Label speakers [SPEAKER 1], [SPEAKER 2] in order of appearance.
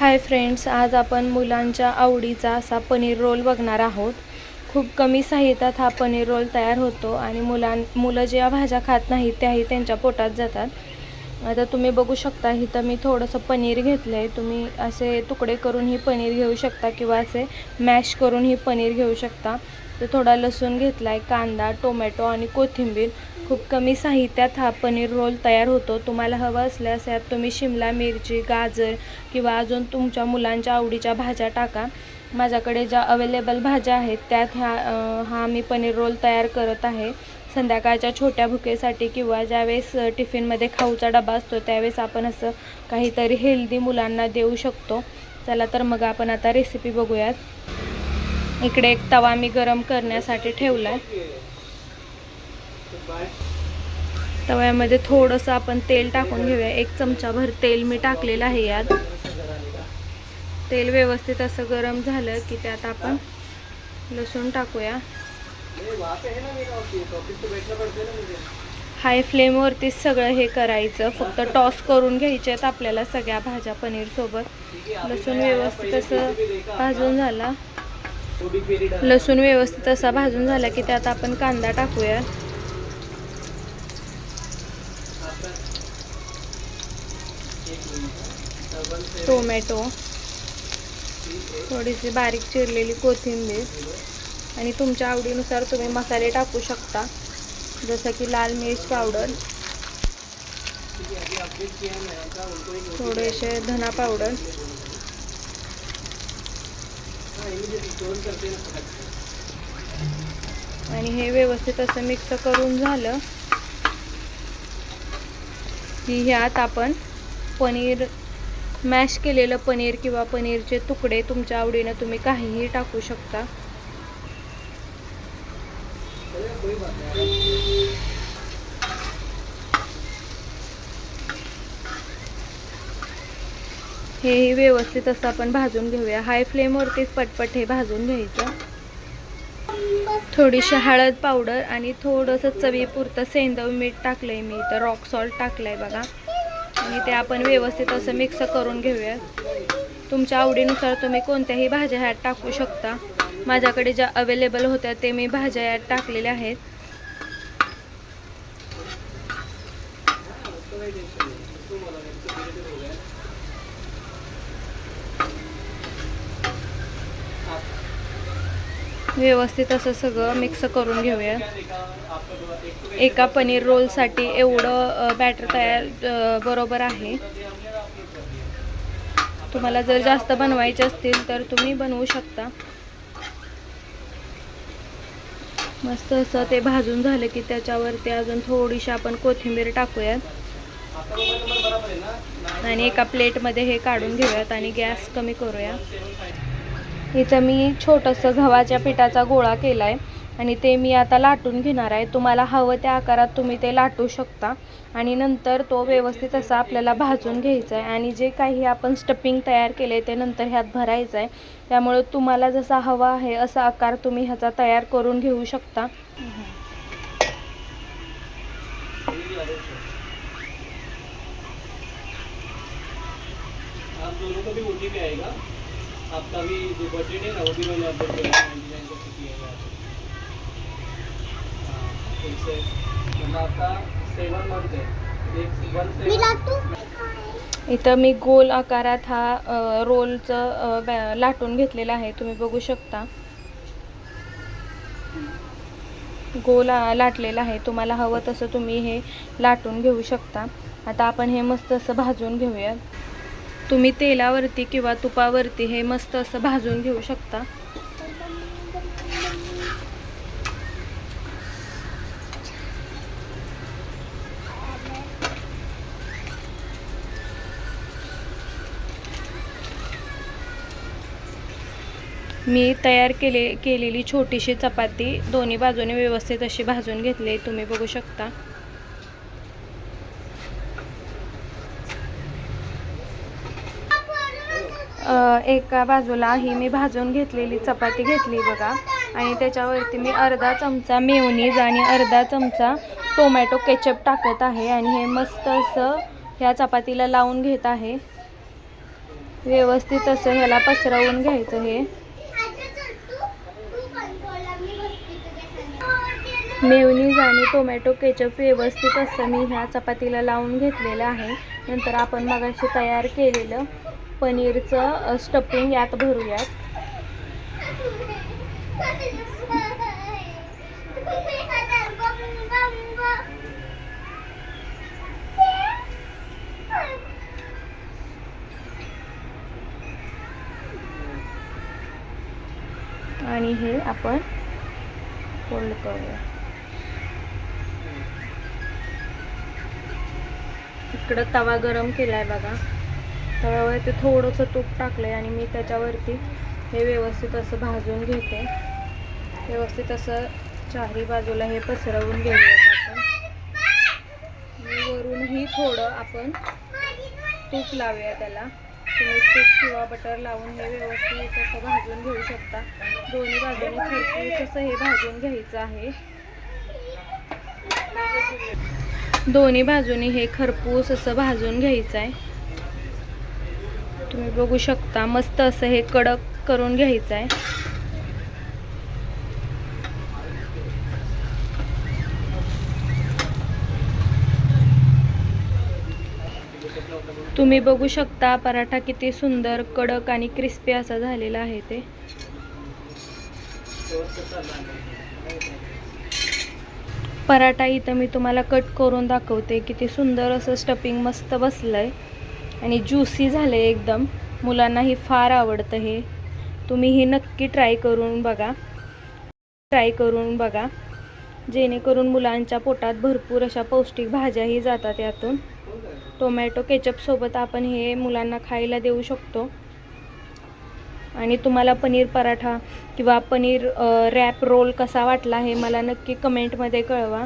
[SPEAKER 1] Hi friends आज आपण मुलांच्या आवडीचा असा पनीर रोल बघणार आहोत. खूप कमी साहित्यात हा पनीर रोल तयार होतो आणि मुलां मुलं ज्या भाज्या खात नाहीत त्याही त्यांच्या पोटात जातात. आता तुम्ही बघू शकता इथं मी थोडंसं पनीर घेतलं आहे तुम्ही असे तुकडे करून ही पनीर घेऊ शकता किंवा असे मॅश करून ही पनीर घेऊ शकता. तर थोडा लसूण घेतला आहे कांदा टोमॅटो आणि कोथिंबीर. खूप कमी साहित्यात हा पनीर रोल तयार होतो. तुम्हाला हवं असल्यास यात तुम्ही शिमला मिरची गाजर किंवा अजून तुमच्या मुलांच्या आवडीच्या भाज्या टाका. माझ्याकडे ज्या अवेलेबल भाज्या आहेत त्यात ह्या हा मी पनीर रोल तयार करत आहे. संध्याकाळच्या छोट्या भुकेसाठी किंवा ज्यावेळेस टिफिनमध्ये खाऊचा डबा असतो त्यावेळेस आपण असं काहीतरी हेल्दी मुलांना देऊ शकतो. चला तर मग आपण आता रेसिपी बघूयात. इकडे एक तवा मी गरम करण्यासाठी ठेवला आहे तव्यामध्ये थोडंसं आपण तेल टाकून घेऊया. एक चमचाभर तेल मी टाकलेलं आहे यात. तेल व्यवस्थित असं गरम झालं की त्यात आपण लसूण टाकूया. हाय फ्लेमवरतीच सगळं हे करायचं. फक्त टॉस करून घ्यायचे आहेत आपल्याला सगळ्या भाज्या पनीरसोबत लसूण व्यवस्थित असं भाजून झाला. लसूण व्यवस्थित असा भाजून झाला की त्यात आपण कांदा टाकूया. टोमॅटो. थोडीशी बारीक चिरलेली कोथिंबीर. आणि तुमच्या आवडीनुसार तुम्ही मसाले टाकू शकता. जसं की लाल मिर्च पावडर. थोडेसे धना पावडर. आणि हे व्यवस्थित असं मिक्स करून झालं की ह्यात आपण पनीर मॅश केलेलं पनीर किंवा पनीरचे तुकडे तुमच्या आवडीनं तुम्ही काहीही टाकू शकता. हेही व्यवस्थित असं आपण भाजून घेऊया. हाय फ्लेमवरतीच पटपट हे भाजून घ्यायचं. थोडीशी हळद पावडर आणि थोडंसं चवीपुरतं सेंदव मीठ टाकलं आहे मी. इथं रॉक सॉल्ट टाकलं आहे बघा. आणि ते आपण व्यवस्थित असं मिक्स करून घेऊया. तुमच्या आवडीनुसार तुम्ही कोणत्याही भाज्या ह्यात टाकू शकता. माझ्याकडे ज्या अवेलेबल होत्या ते मी भाज्या यात टाकलेल्या आहेत. व्यवस्थित असं सगळं मिक्स करून घेऊया. एका पनीर रोलसाठी एवढं बॅटर तयार बरोबर आहे. तुम्हाला जर जास्त बनवायचे असतील तर तुम्ही बनवू शकता. मस्त असं ते भाजून झालं की त्याच्यावरती अजून थोडीशी आपण कोथिंबीर टाकूयात. आणि एका प्लेटमध्ये हे काढून घेऊयात आणि गॅस कमी करूया. इथं मी छोटंसं गव्हाच्या पिठाचा गोळा केला आहे आणि ते मी आता लाटून घेणार आहे. तुम्हाला हवं त्या आकारात तुम्ही ते लाटू शकता. आणि नंतर तो व्यवस्थित असा आपल्याला भाजून घ्यायचा आहे आणि जे काही आपण स्टपिंग तयार केले ते नंतर ह्यात भरायचं आहे त्यामुळे तुम्हाला जसा हवा आहे असा आकार तुम्ही ह्याचा तयार करून घेऊ शकता.
[SPEAKER 2] आप दोनों का भी ओ आएगा आपका भी जो बजट है ना वो भी मैंने अपडेट किया नाइन्टी नाइन का छुट्टी है। हाँ एक से मतलब आपका सेवन मंथ है एक वन से
[SPEAKER 1] इथं मी गोल आकारात हा रोलचं लाटून घेतलेला आहे तुम्ही बघू शकता. गोल लाटलेला आहे तुम्हाला हवं तसं तुम्ही हे लाटून घेऊ शकता. आता आपण हे मस्त असं भाजून घेऊया तुम्ही तेलावरती किंवा तुपावरती हे मस्त असं भाजून घेऊ शकता. मी तयार केले केलेली छोटीशी चपाती दोन्ही बाजूने व्यवस्थित अशी भाजून घेतली तुम्ही बघू शकता. एका बाजूला ही मी भाजून घेतलेली चपाती घेतली बघा. आणि त्याच्यावरती मी अर्धा चमचा मेवनीज आणि अर्धा चमचा टोमॅटो केचप टाकत आहे. आणि हे मस्त असं ह्या चपातीला लावून घेत आहे. व्यवस्थित असं ह्याला पसरवून घ्यायचं हे. मेवनीज आणि टोमॅटो केचप व्यवस्थित असं मी ह्या चपातीला लावून घेतलेलं आहे. नंतर आपण मगाशी तयार केलेलं पनीरचं स्टफिंग यात भरूयात. आणि हे आपण फोल्ड करूया. इकडं तवा गरम केलाय बघा. तव्यावरती थोडंसं तूप टाकलंय आणि मी त्याच्यावरती हे व्यवस्थित असं भाजून घेते. व्यवस्थित असं चारही बाजूला हे पसरवून घेऊयात आपण. वरूनही थोडं आपण तूप लावूया त्याला. तुम्ही तूप किंवा बटर लावून हे व्यवस्थित असं भाजून घेऊ शकता. दोन्ही बाजूने खरपूस असं हे भाजून घ्यायचं आहे. दोन्ही बाजूने हे खरपूस असं भाजून घ्यायचं आहे तुम्ही बघू शकता मस्त असं हे कडक करून घ्यायचं आहे. तुम्ही बघू शकता पराठा किती सुंदर कडक आणि क्रिस्पी असा झालेला आहे ते. पराठा इथं मी तुम्हाला कट करून दाखवते किती सुंदर असं स्टफिंग मस्त बसलं आहे आणि ज्युसी झालं आहे एकदम मुलांनाही फार आवडतं हे. तुम्ही हे नक्की ट्राय करून बघा. ट्राय करून बघा. जेणेकरून मुलांच्या पोटात भरपूर अशा पौष्टिक भाज्याही जातात यातून. टोमॅटो केचपसोबत आपण हे मुलांना खायला देऊ शकतो. आणि तुम्हाला पनीर पराठा किंवा पनीर रॅप रोल कसा वाटला हे मला नक्की कमेंटमध्ये कळवा.